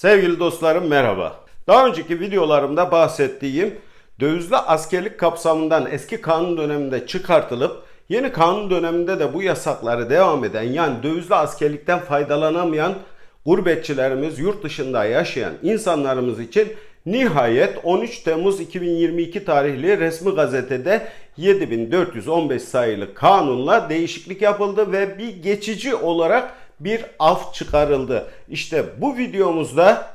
Sevgili dostlarım merhaba. Daha önceki videolarımda bahsettiğim dövizli askerlik kapsamından eski kanun döneminde çıkartılıp yeni kanun döneminde de bu yasakları devam eden yani dövizli askerlikten faydalanamayan gurbetçilerimiz, yurt dışında yaşayan insanlarımız için nihayet 13 Temmuz 2022 tarihli resmi gazetede 7415 sayılı kanunla değişiklik yapıldı ve bir geçici olarak bir af çıkarıldı. İşte bu videomuzda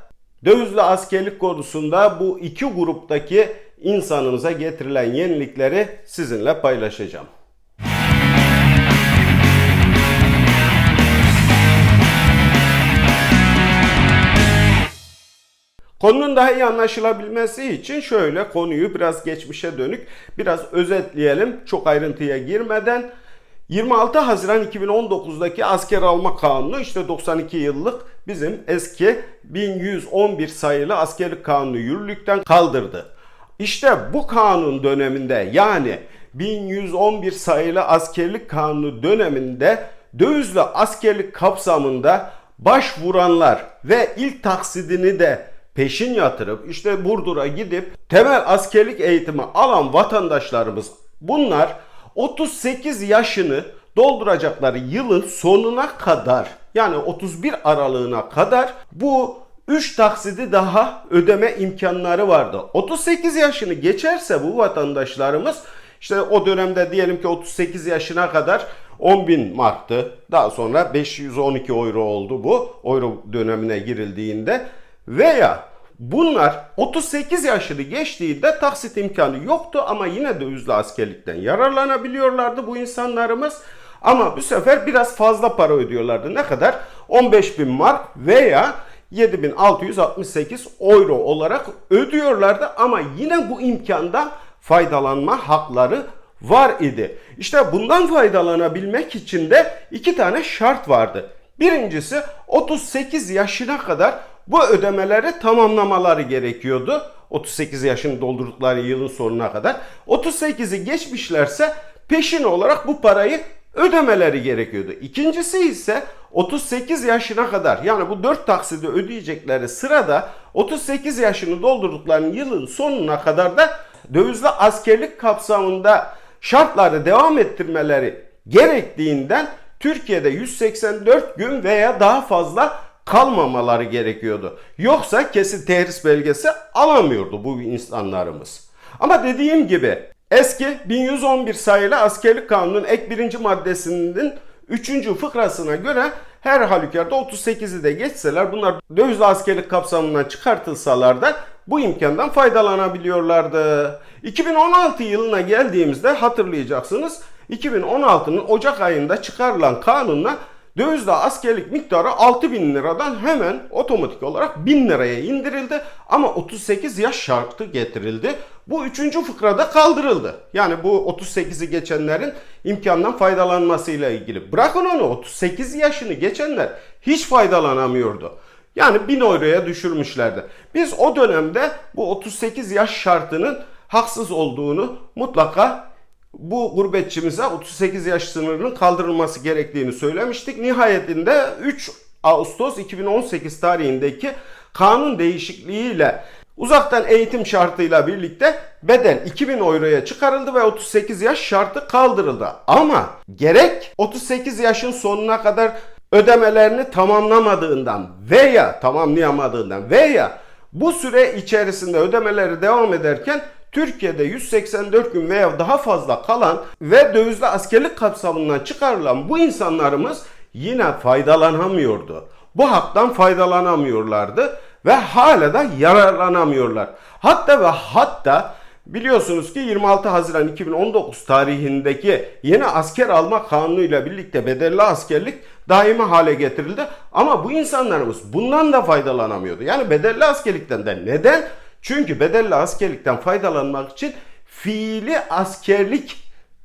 dövizli askerlik konusunda bu iki gruptaki insanımıza getirilen yenilikleri sizinle paylaşacağım. Konunun daha iyi anlaşılabilmesi için şöyle konuyu biraz geçmişe dönük biraz özetleyelim çok ayrıntıya girmeden. 26 Haziran 2019'daki asker alma kanunu işte 92 yıllık bizim eski 1111 sayılı askerlik kanunu yürürlükten kaldırdı. İşte bu kanun döneminde yani 1111 sayılı askerlik kanunu döneminde dövizli askerlik kapsamında başvuranlar ve ilk taksidini de peşin yatırıp işte Burdur'a gidip temel askerlik eğitimi alan vatandaşlarımız bunlar 38 yaşını dolduracakları yılın sonuna kadar yani 31 aralığına kadar bu 3 taksidi daha ödeme imkanları vardı. 38 yaşını geçerse bu vatandaşlarımız işte o dönemde diyelim ki 38 yaşına kadar 10 bin marktı. Daha sonra 512 euro oldu bu euro dönemine girildiğinde veya Bunlar 38 yaşını geçtiğinde taksit imkanı yoktu ama yine dövizli askerlikten yararlanabiliyorlardı bu insanlarımız. Ama bu sefer biraz fazla para ödüyorlardı. Ne kadar? 15 bin mark veya 7668 euro olarak ödüyorlardı ama yine bu imkandan faydalanma hakları var idi. İşte bundan faydalanabilmek için de iki tane şart vardı. Birincisi 38 yaşına kadar bu ödemeleri tamamlamaları gerekiyordu. 38 yaşını doldurdukları yılın sonuna kadar. 38'i geçmişlerse peşin olarak bu parayı ödemeleri gerekiyordu. İkincisi ise 38 yaşına kadar yani bu 4 taksidi ödeyecekleri sırada 38 yaşını doldurdukları yılın sonuna kadar da dövizli askerlik kapsamında şartları devam ettirmeleri gerektiğinden Türkiye'de 184 gün veya daha fazla kalmamaları gerekiyordu. Yoksa kesin tehris belgesi alamıyordu bu insanlarımız. Ama dediğim gibi eski 1111 sayılı askerlik kanunun ek birinci maddesinin 3. fıkrasına göre her halükarda 38'i de geçseler bunlar dövizli askerlik kapsamından çıkartılsalar da bu imkandan faydalanabiliyorlardı. 2016 yılına geldiğimizde hatırlayacaksınız 2016'nın Ocak ayında çıkarılan kanunla dövizli askerlik miktarı 6 bin liradan hemen otomatik olarak 1000 liraya indirildi ama 38 yaş şartı getirildi. Bu üçüncü fıkrada kaldırıldı. Yani bu 38'i geçenlerin imkandan faydalanmasıyla ilgili. Bırakın onu 38 yaşını geçenler hiç faydalanamıyordu. Yani 1000 euroya düşürmüşlerdi. Biz o dönemde bu 38 yaş şartının haksız olduğunu mutlaka bu gurbetçimize 38 yaş sınırının kaldırılması gerektiğini söylemiştik. Nihayetinde 3 Ağustos 2018 tarihindeki kanun değişikliğiyle uzaktan eğitim şartıyla birlikte bedel 2000 euroya çıkarıldı ve 38 yaş şartı kaldırıldı. Ama gerek 38 yaşın sonuna kadar ödemelerini tamamlamadığından veya tamamlayamadığından veya bu süre içerisinde ödemeleri devam ederken Türkiye'de 184 gün veya daha fazla kalan ve dövizli askerlik kapsamından çıkarılan bu insanlarımız yine faydalanamıyordu. Bu haktan faydalanamıyorlardı ve hala da yararlanamıyorlar. Hatta ve hatta Biliyorsunuz ki 26 Haziran 2019 tarihindeki yeni asker alma kanunu ile birlikte bedelli askerlik daimi hale getirildi. Ama bu insanlarımız bundan da faydalanamıyordu. Yani bedelli askerlikten de neden? Çünkü bedelli askerlikten faydalanmak için fiili askerlik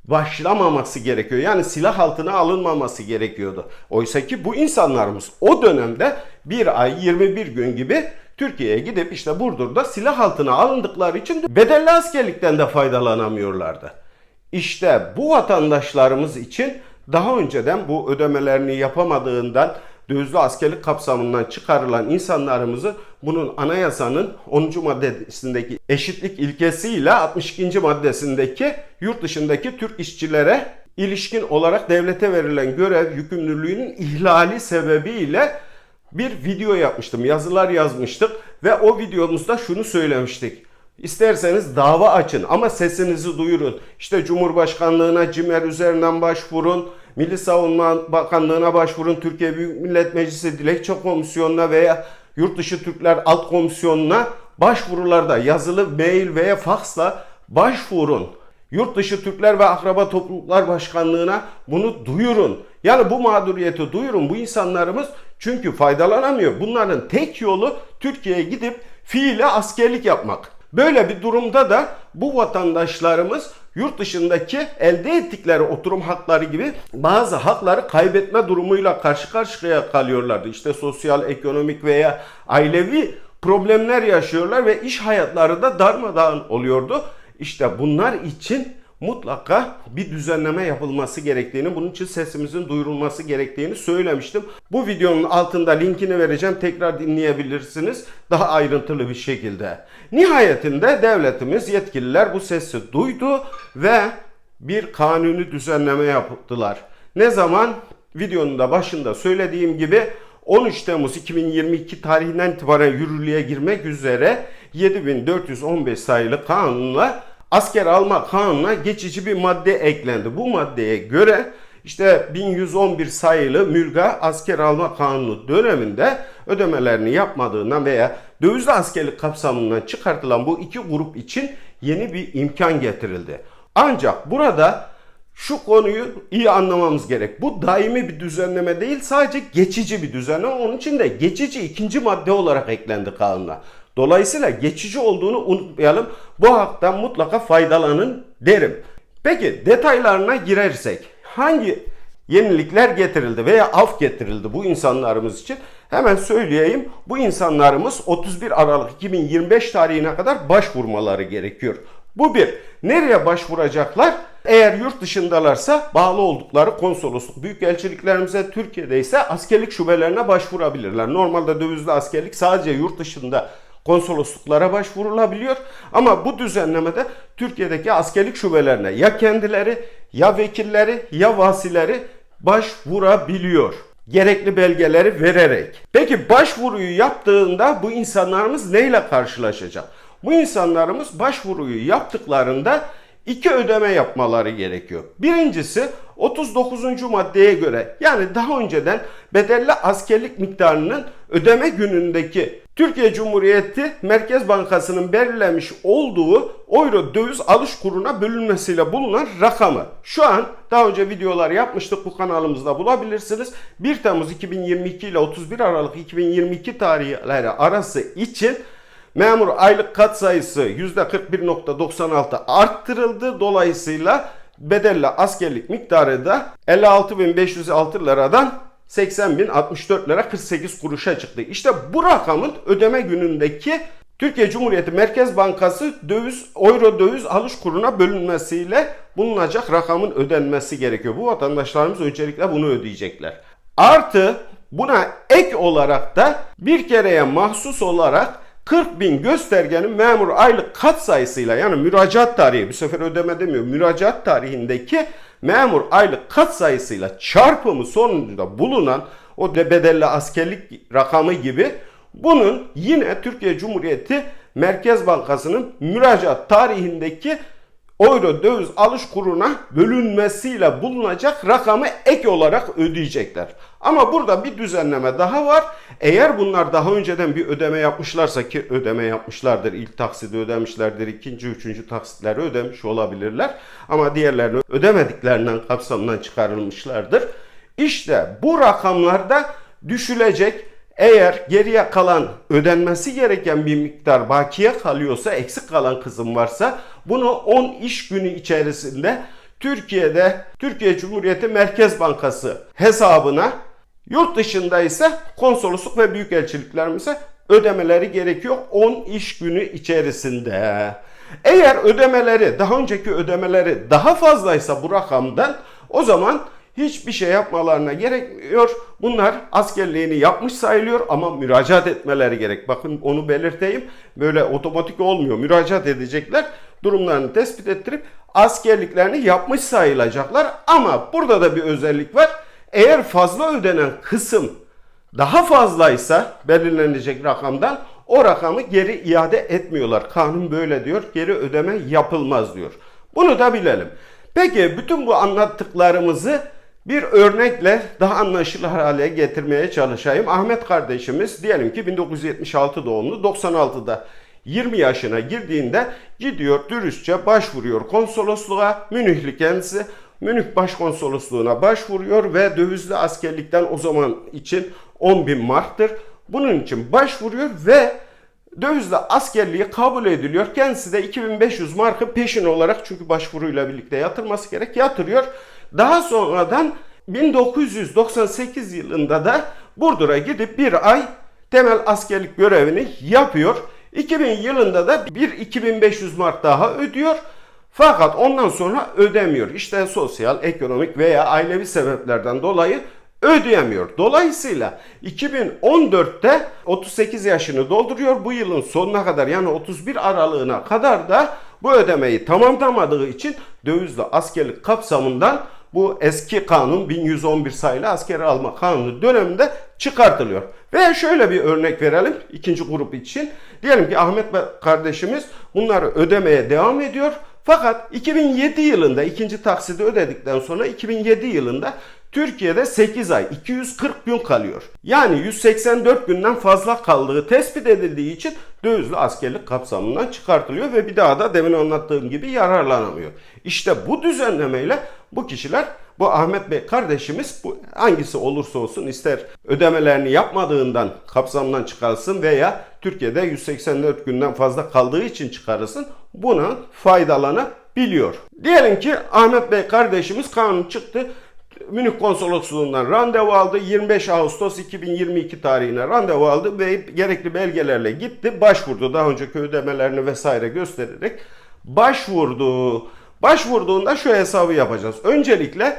başlamaması gerekiyor. Yani silah altına alınmaması gerekiyordu. Oysa ki bu insanlarımız o dönemde bir ay 21 gün gibi Türkiye'ye gidip işte Burdur'da silah altına alındıkları için bedelli askerlikten de faydalanamıyorlardı. İşte bu vatandaşlarımız için daha önceden bu ödemelerini yapamadığından dövizli askerlik kapsamından çıkarılan insanlarımızı bunun anayasanın 10. maddesindeki eşitlik ilkesiyle 62. maddesindeki yurt dışındaki Türk işçilere ilişkin olarak devlete verilen görev yükümlülüğünün ihlali sebebiyle bir video yapmıştım. Yazılar yazmıştık ve o videomuzda şunu söylemiştik. İsterseniz dava açın ama sesinizi duyurun. İşte Cumhurbaşkanlığına CİMER üzerinden başvurun. Milli Savunma Bakanlığına başvurun. Türkiye Büyük Millet Meclisi Dilekçe Komisyonu'na veya Yurtdışı Türkler Alt Komisyonu'na başvurularda yazılı mail veya faksla başvurun. Yurt dışı Türkler ve Akraba Topluluklar Başkanlığı'na bunu duyurun. Yani bu mağduriyeti duyurun. Bu insanlarımız çünkü faydalanamıyor. Bunların tek yolu Türkiye'ye gidip fiile askerlik yapmak. Böyle bir durumda da bu vatandaşlarımız yurt dışındaki elde ettikleri oturum hakları gibi bazı hakları kaybetme durumuyla karşı karşıya kalıyorlardı. İşte sosyal, ekonomik veya ailevi problemler yaşıyorlar ve iş hayatları da darmadağın oluyordu. İşte bunlar için mutlaka bir düzenleme yapılması gerektiğini, bunun için sesimizin duyurulması gerektiğini söylemiştim. Bu videonun altında linkini vereceğim. Tekrar dinleyebilirsiniz daha ayrıntılı bir şekilde. Nihayetinde devletimiz yetkililer bu sesi duydu ve bir kanuni düzenleme yaptılar. Ne zaman? Videonun da başında söylediğim gibi 13 Temmuz 2022 tarihinden itibaren yürürlüğe girmek üzere 7415 sayılı kanunla asker alma kanununa geçici bir madde eklendi. Bu maddeye göre işte 1111 sayılı mülga asker alma kanunu döneminde ödemelerini yapmadığından veya dövizli askerlik kapsamından çıkartılan bu iki grup için yeni bir imkan getirildi. Ancak burada şu konuyu iyi anlamamız gerek. Bu daimi bir düzenleme değil sadece geçici bir düzenleme. Onun için de geçici ikinci madde olarak eklendi kanuna. Dolayısıyla geçici olduğunu unutmayalım. Bu haktan mutlaka faydalanın derim. Peki detaylarına girersek hangi yenilikler getirildi veya af getirildi bu insanlarımız için? Hemen söyleyeyim. Bu insanlarımız 31 Aralık 2025 tarihine kadar başvurmaları gerekiyor. Bu bir. Nereye başvuracaklar? Eğer yurt dışındalarsa bağlı oldukları konsolosluk, büyükelçiliklerimize Türkiye'de ise askerlik şubelerine başvurabilirler. Normalde dövizli askerlik sadece yurt dışında konsolosluklara başvurulabiliyor. Ama bu düzenlemede Türkiye'deki askerlik şubelerine ya kendileri ya vekilleri ya vasileri başvurabiliyor. Gerekli belgeleri vererek. Peki başvuruyu yaptığında bu insanlarımız neyle karşılaşacak? Bu insanlarımız başvuruyu yaptıklarında iki ödeme yapmaları gerekiyor. Birincisi 39. maddeye göre yani daha önceden bedelli askerlik miktarının ödeme günündeki Türkiye Cumhuriyeti Merkez Bankası'nın belirlemiş olduğu euro döviz alış kuruna bölünmesiyle bulunan rakamı. Şu an daha önce videolar yapmıştık bu kanalımızda bulabilirsiniz. 1 Temmuz 2022 ile 31 Aralık 2022 tarihleri arası için memur aylık kat sayısı %41.96 arttırıldı. Dolayısıyla bedelli askerlik miktarı da 56.506 liradan 80.064 lira 48 kuruşa çıktı. İşte bu rakamın ödeme günündeki Türkiye Cumhuriyeti Merkez Bankası döviz, euro döviz alış kuruna bölünmesiyle bulunacak rakamın ödenmesi gerekiyor. Bu vatandaşlarımız öncelikle bunu ödeyecekler. Artı buna ek olarak da bir kereye mahsus olarak 40 bin göstergenin memur aylık kat sayısıyla yani müracaat tarihi bu sefer ödeme demiyor müracaat tarihindeki memur aylık kat sayısıyla çarpımı sonucunda bulunan o de bedelli askerlik rakamı gibi bunun yine Türkiye Cumhuriyeti Merkez Bankası'nın müracaat tarihindeki euro döviz alış kuruna bölünmesiyle bulunacak rakamı ek olarak ödeyecekler. Ama burada bir düzenleme daha var. Eğer bunlar daha önceden bir ödeme yapmışlarsa ki ödeme yapmışlardır. ilk taksidi ödemişlerdir. ikinci, üçüncü taksitleri ödemiş olabilirler. Ama diğerlerini ödemediklerinden kapsamından çıkarılmışlardır. İşte bu rakamlarda düşülecek eğer geriye kalan ödenmesi gereken bir miktar bakiye kalıyorsa, eksik kalan kızım varsa bunu 10 iş günü içerisinde Türkiye'de Türkiye Cumhuriyeti Merkez Bankası hesabına yurt dışında ise konsolosluk ve büyükelçiliklerimize ödemeleri gerekiyor 10 iş günü içerisinde. Eğer ödemeleri daha önceki ödemeleri daha fazlaysa bu rakamdan o zaman hiçbir şey yapmalarına gerekmiyor. Bunlar askerliğini yapmış sayılıyor ama müracaat etmeleri gerek. Bakın onu belirteyim. Böyle otomatik olmuyor. Müracaat edecekler. Durumlarını tespit ettirip askerliklerini yapmış sayılacaklar. Ama burada da bir özellik var. Eğer fazla ödenen kısım daha fazlaysa belirlenecek rakamdan o rakamı geri iade etmiyorlar. Kanun böyle diyor. Geri ödeme yapılmaz diyor. Bunu da bilelim. Peki bütün bu anlattıklarımızı bir örnekle daha anlaşılır hale getirmeye çalışayım. Ahmet kardeşimiz diyelim ki 1976 doğumlu 96'da 20 yaşına girdiğinde gidiyor dürüstçe başvuruyor konsolosluğa. Münihli kendisi. Münih Başkonsolosluğuna başvuruyor ve dövizli askerlikten o zaman için 10 bin marktır. Bunun için başvuruyor ve dövizli askerliği kabul ediliyor. Kendisi de 2500 markı peşin olarak çünkü başvuruyla birlikte yatırması gerek yatırıyor. Daha sonradan 1998 yılında da Burdur'a gidip bir ay temel askerlik görevini yapıyor. 2000 yılında da bir 2500 mark daha ödüyor. Fakat ondan sonra ödemiyor. İşte sosyal, ekonomik veya ailevi sebeplerden dolayı ödeyemiyor. Dolayısıyla 2014'te 38 yaşını dolduruyor. Bu yılın sonuna kadar yani 31 aralığına kadar da bu ödemeyi tamamlamadığı için dövizli askerlik kapsamından bu eski kanun 1111 sayılı askeri alma kanunu döneminde çıkartılıyor. Ve şöyle bir örnek verelim ikinci grup için. Diyelim ki Ahmet kardeşimiz bunları ödemeye devam ediyor. Fakat 2007 yılında ikinci taksidi ödedikten sonra 2007 yılında Türkiye'de 8 ay 240 gün kalıyor. Yani 184 günden fazla kaldığı tespit edildiği için dövizli askerlik kapsamından çıkartılıyor ve bir daha da demin anlattığım gibi yararlanamıyor. İşte bu düzenlemeyle bu kişiler bu Ahmet Bey kardeşimiz bu hangisi olursa olsun ister ödemelerini yapmadığından kapsamdan çıkarsın veya Türkiye'de 184 günden fazla kaldığı için çıkarılsın buna faydalanabiliyor. Diyelim ki Ahmet Bey kardeşimiz kanun çıktı. Münih konsolosluğundan randevu aldı. 25 Ağustos 2022 tarihine randevu aldı ve gerekli belgelerle gitti. Başvurdu. Daha önceki ödemelerini vesaire göstererek başvurdu. Başvurduğunda şu hesabı yapacağız. Öncelikle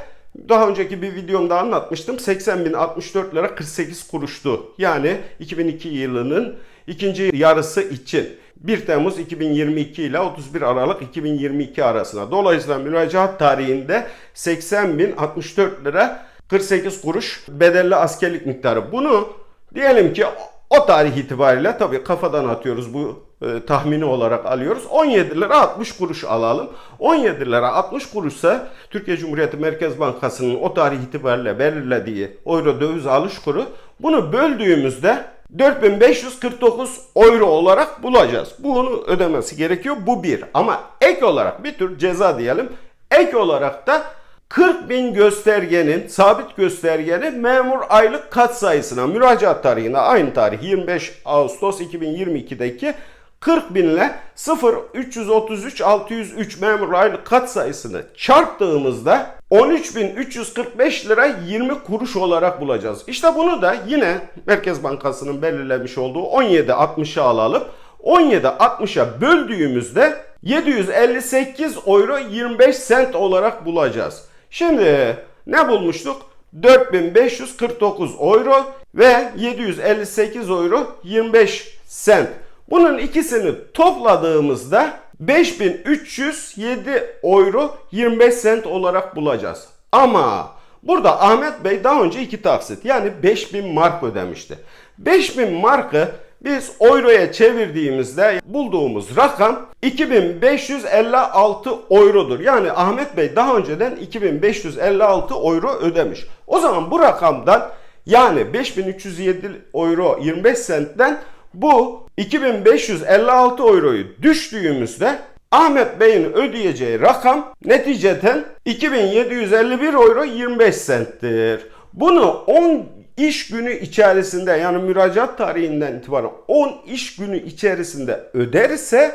daha önceki bir videomda anlatmıştım. 80.064 lira 48 kuruştu. Yani 2002 yılının ikinci yarısı için 1 Temmuz 2022 ile 31 Aralık 2022 arasına. Dolayısıyla müracaat tarihinde 80.064 lira 48 kuruş bedelli askerlik miktarı. Bunu diyelim ki o tarih itibariyle tabii kafadan atıyoruz bu e, tahmini olarak alıyoruz. 17 lira 60 kuruş alalım. 17 lira 60 kuruşsa Türkiye Cumhuriyeti Merkez Bankası'nın o tarih itibariyle belirlediği euro döviz alış kuru bunu böldüğümüzde 4549 euro olarak bulacağız. Bunu ödemesi gerekiyor. Bu bir. Ama ek olarak bir tür ceza diyelim. Ek olarak da 40 bin göstergenin, sabit göstergenin memur aylık kat sayısına, müracaat tarihine aynı tarih 25 Ağustos 2022'deki 40 binle 0 333 603 memur aylık kat sayısını çarptığımızda 13.345 lira 20 kuruş olarak bulacağız. İşte bunu da yine Merkez Bankası'nın belirlemiş olduğu 17.60'a alalım. 17.60'a böldüğümüzde 758 euro 25 sent olarak bulacağız. Şimdi ne bulmuştuk? 4549 euro ve 758 euro 25 sent. Bunun ikisini topladığımızda 5307 euro 25 sent olarak bulacağız. Ama burada Ahmet Bey daha önce iki taksit yani 5000 mark ödemişti. 5000 markı biz euroya çevirdiğimizde bulduğumuz rakam 2556 eurodur. Yani Ahmet Bey daha önceden 2556 euro ödemiş. O zaman bu rakamdan yani 5307 euro 25 sentten bu 2556 euroyu düştüğümüzde Ahmet Bey'in ödeyeceği rakam neticeden 2751 euro 25 senttir. Bunu 10 iş günü içerisinde yani müracaat tarihinden itibaren 10 iş günü içerisinde öderse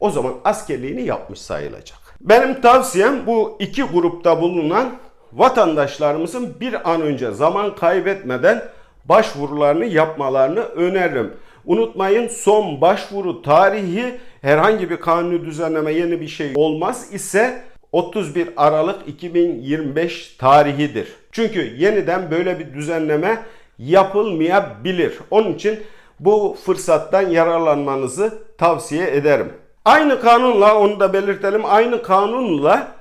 o zaman askerliğini yapmış sayılacak. Benim tavsiyem bu iki grupta bulunan vatandaşlarımızın bir an önce zaman kaybetmeden başvurularını yapmalarını öneririm. Unutmayın son başvuru tarihi herhangi bir kanuni düzenleme yeni bir şey olmaz ise 31 Aralık 2025 tarihidir. Çünkü yeniden böyle bir düzenleme yapılmayabilir. Onun için bu fırsattan yararlanmanızı tavsiye ederim. Aynı kanunla onu da belirtelim. Aynı kanunla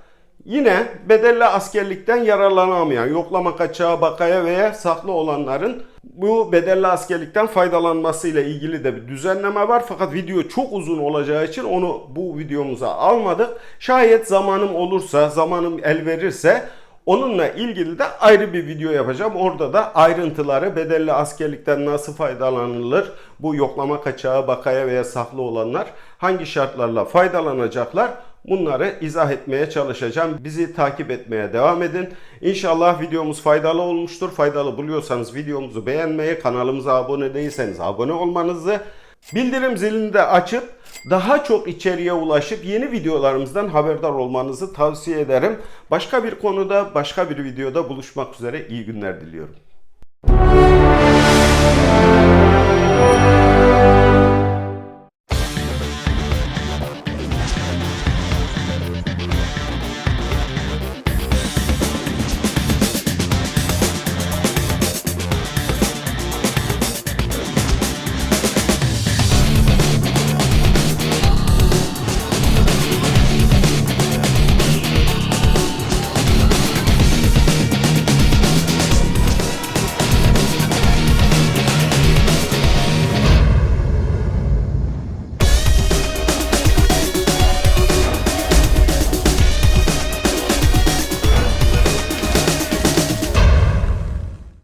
yine bedelli askerlikten yararlanamayan, yoklama kaçağı, bakaya veya saklı olanların bu bedelli askerlikten faydalanması ile ilgili de bir düzenleme var. Fakat video çok uzun olacağı için onu bu videomuza almadık. Şayet zamanım olursa, zamanım el verirse Onunla ilgili de ayrı bir video yapacağım. Orada da ayrıntıları bedelli askerlikten nasıl faydalanılır, bu yoklama kaçağı, bakaya veya saklı olanlar hangi şartlarla faydalanacaklar bunları izah etmeye çalışacağım. Bizi takip etmeye devam edin. İnşallah videomuz faydalı olmuştur. Faydalı buluyorsanız videomuzu beğenmeyi, kanalımıza abone değilseniz abone olmanızı, bildirim zilini de açıp daha çok içeriye ulaşıp yeni videolarımızdan haberdar olmanızı tavsiye ederim. Başka bir konuda, başka bir videoda buluşmak üzere iyi günler diliyorum.